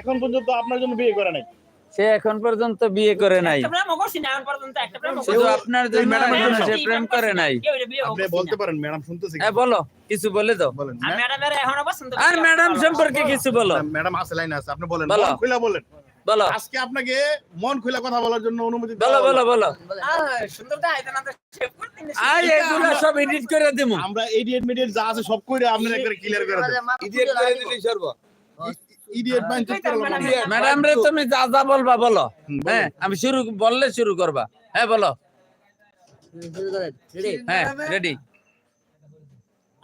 এখন পর্যন্ত আপনার জন্য বিয়ে করে নাই? সে এখন পর্যন্ত বিয়ে করে নাই। শুধু আপনার জন্য সে প্রেম করে নাই। বলতে পারেন ম্যাডাম শুনতেছি হ্যাঁ বলো কিছু বলে দাও। বলেন আর ম্যাডামের এখনও পছন্দ আর করি, ম্যাডাম সম্পর্কে কিছু বলো। ম্যাডাম আছে লাইন আছে আপনি বলেন বলো। খুলে বলেন। বলো। আজকে আপনাকে মন খুলে কথা বলার জন্য অনুমতি বলো বলো বলো। আর এগুলো সব এডিট করে দেবো আমরা এডিট মিডিয়েট যা আছে সব কইরা আপনি একবারে ক্লিয়ার করে করে সর্ব। ইডিয়েট। ম্যাডাম- ম্যাডাম রে তুমি যা যা বলবা বলো। হ্যাঁ আমি শুরু বললে শুরু করবা। হ্যাঁ বলো। হ্যাঁ রেডি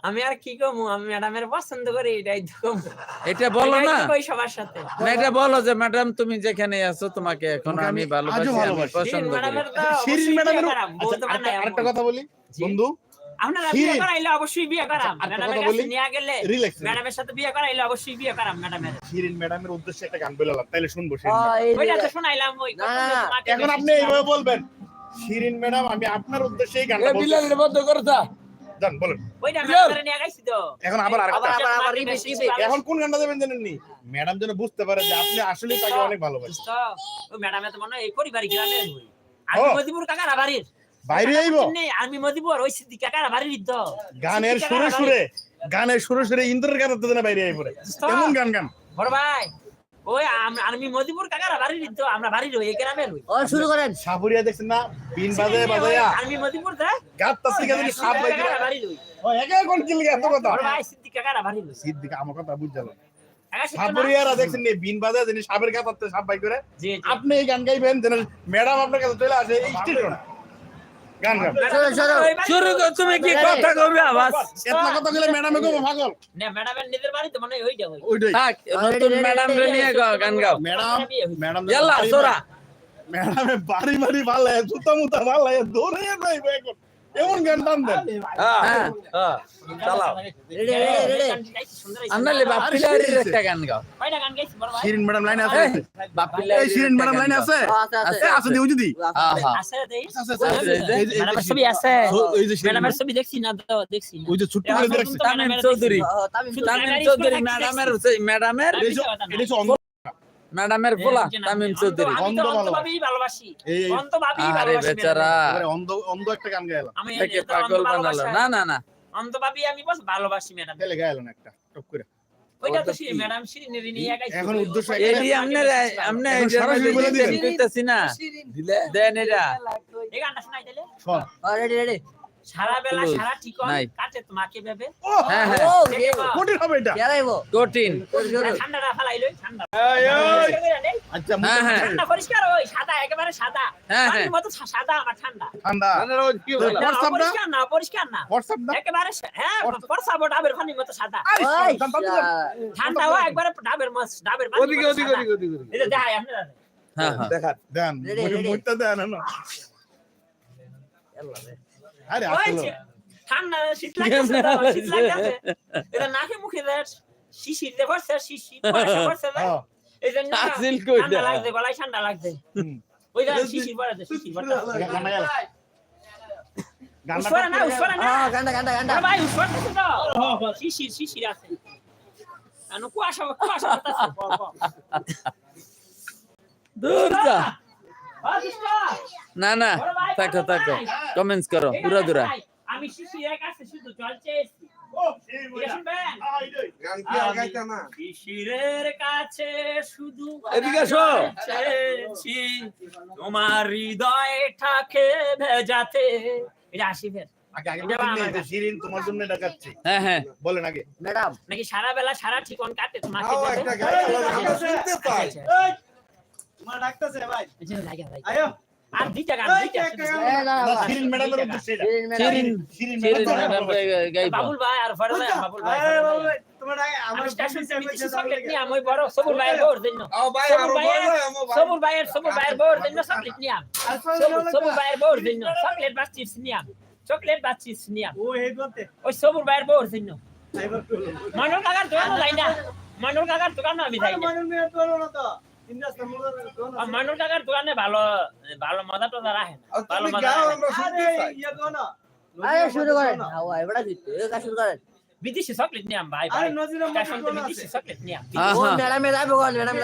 আমি আর কি কমু? আমি ম্যাডামের পছন্দ করি এটাই কমু। এটা বলো না। সবার সাথে। না, এটা বলো যে ম্যাডাম তুমি যেখানে আছো তোমাকে এখন আমি ভালোবাসি। পছন্দ করি। শিরিন ম্যাডামের আচ্ছা, আরেকটা কথা বলি বন্ধু। আপনারা বিয়ে। করাইলে অবশ্যই বিয়ে করাম। ম্যাডামের কাছে নিয়ে গেলে ম্যাডামের সাথে বিয়ে করাইলে অবশ্যই বিয়ে করাম ম্যাডামের। শিরিন ম্যাডামের উদ্দেশ্যে একটা গান বললাম তাইলে শুনব শিরিন ম্যাডাম। ওইটা তো শোনাইলাম ওই না, না, না। তোমাকে এখন আপনি এইভাবে বলবেন। শিরিন ম্যাডাম আমি আপনার উদ্দেশ্যে এই গানটা বলছি। বন্ধ করতা। জান বলেন। ওইটা ম্যাডামের নিয়ে গেছি তো। এখন আবার আরেকটা আবার, আবার, কোন গানটা দেবেন জানেন নি ম্যাডাম যেন বুঝতে পারে যে আপনি আসলেই তাকে অনেক ভালোবাসেন। ওই ম্যাডামে তো মনে হয় এই পরিবারই গ্রামের আমি। মদিপুর কাকার বাড়ির বাইরে আইব আমি মদিপুর ওই সিদ্দিক কাকার বাড়ির তো গানের সুরে সুরে গানের সুরে সুরে ইন্দ্রের গান তো বাইরে আই পড়ে কেমন গান গান। বড় ভাই ওই আমি মদিপুর কাকার তো আমরা বাড়ির হই এই গ্রামের হই ও শুরু করেন। সাপুরিয়া দেখছেন না? বিন বাজে বাজায়া আমি মদিপুর গাত তাসি গাছে সাপ বাড়ির হই ও একা কোন কি লাগে এত কথা? বড় ভাই সিদ্দিক কাকার হই সিদ্দিক আমার কথা সাপুরিয়ারা দেখছেন নি বিন বাজে যিনি সাপের গাতাতে সাপ বাই করে? আপনি এই গান গাইবেন যেন ম্যাডাম আপনার কাছে চলে আসে এই স্টেশন গান গান। শুরু তুমি কি কথা কবে আওয়াজ? এতলা কথা গেলে ম্যাডামে কো পাগল না ম্যাডামের নিজের বাড়ি তো ওইটা ওইটাই। থাক নতুন ম্যাডাম রে নিয়ে গান গাও। ম্যাডাম ম্যাডাম ইয়াল্লা সোরা। ম্যাডামে বাড়ি বাড়ি ভালো লাগে জুতা মুতা ভালো লাগে দৌড়ে যাইবে এখন। এমন গান টান দেন। হ্যাঁ চালাও। আন্নালে একটা গান গাও। কয়টা গান গাইছি বড় ভাই? শিরিন ম্যাডাম লাইনে আছে। শিরিন ম্যাডাম লাইনে। আছে? আছে আছে দিও যদি আছে আছে ম্যাডামের ছবি আছে। ওই যে শিরিন ম্যাডামের ছবি দেখছি না তো দেখছি ওই যে ছোট্ট করে দেখছি। তামিম চৌধুরী। তামিম চৌধুরী। তামিম চৌধুরী ম্যাডামের ম্যাডামের এটা হচ্ছে- এটা হচ্ছে অন্ধ ম্যাডামের পোলা তামিম চৌধুরী। অন্ধ ভালোবাসি। আরে ভালোবাসি বেচারা। অন্ধ অন্ধ একটা গান গাইলাম। আমি থেকে পাগল বানালো। না না না। অন্ধভাবেই আমি বস ভালোবাসি ম্যাডাম। গেলে গাইলাম একটা টপ করে। ওইটা তো সেই ম্যাডাম শিরিনের নিয়ে গাইছি এখন উদ্দেশ্য এডি আমনে আমনে সরাসরি বলে দিবেন। কইতাছি না। দেন এটা এই গানটা শোনাই দিলে শোন। রেডি রেডি সারা বেলা সারা ঠিকন। কাটে তোমাকে ভেবে। হ্যাঁ হ্যাঁ। হবে এটা। কঠিন। ঠান্ডাটা ফালাইলো ঠান্ডা। আচ্ছা হ্যাঁ, হ্যাঁ। ঠান্ডা পরিষ্কার ওই সাদা একেবারে সাদা। হ্যাঁ, হ্যাঁ। মতো সাদা আমার ঠান্ডা। ঠান্ডা। না, WhatsApp পরিষ্কার না পরিষ্কার না। হোয়াটসঅ্যাপ না? একেবারে হ্যাঁ পরসা ডাবের পানির মতো সাদা। ঠান্ডা ও একবারে ডাবের মাছ ডাবের পানির ওদিকে ওদিকে ওদিকে ওদিকে এই যে দেখাই আপনারা। হ্যাঁ হ্যাঁ। দেখা দেন. মুখটা দেন না আরে আসলে ঠান্ডা শীত লাগতেছে শীত লাগতেছে এটা নাকে মুখে দেয় শিশির দে পড়ছে শিশির পড়ছে হ্যাঁ। এই জন্য ঠান্ডা। লাগছে গলায় ঠান্ডা লাগছে। ওই যে শিশির পড়ে শিশির গান উসরা না উসরা না। গান্ডা গান্ডা গান্ডা ভাই আছে তো। শিশির শিশির আছে। আনো কুয়াশা কুয়াশা দূর যা না না। থাকো থাকো কমেন্টস করো পুরো দূরা। আমি শিশিরের কাছে শুধু জল চেয়েছি এটা শুনবেন গান কি আর না। শিশিরের কাছে শুধু এদিকে আসো। চেয়েছি। তোমার হৃদয়টাকে ভেজাতে। এটা তোমার জন্য ডাকাচ্ছি। হ্যাঁ হ্যাঁ। বলেন আগে। ম্যাডাম নাকি সারা বেলা সারা ঠিকন কাটে? ভেবে? একটা আর গান ম্যাডামের উদ্দেশ্যে ম্যাডাম। বাবুল ভাই আর ফরজ ভাই বাবুল ভাই আমি স্টেশন থেকে চকলেট নিয়ে আমি বড় সবুর ভাইয়ের বউর জন্য। আও ভাই সবুর আরও ভাইয়ের বলো আমো ভাই। সবুর ভাইয়ের সবুর ভাইয়ের বউর জন্য চকলেট নিয়ে আম। সবুর- সবুর ভাইয়ের বউর জন্য চকলেট বা চিপস নিয়ে আম। চকলেট বা চিপস নিয়ে আম। ওই সবুর ভাইয়ের বউর জন্য। মানুর কাকার দোকানও যাই না। মানুর কাকার দোকানও আমি যাই না। আর মানুর কাকার দোকানে ভালো মজা টজা রাখে না। মজা শুরু করেন এবারে শুরু করেন বিদেশি চকলেট ভাই ভাই। বিদেশি চকলেট নিয়ে আম। ও ম্যাডামে যাইবো কোন ম্যাডাম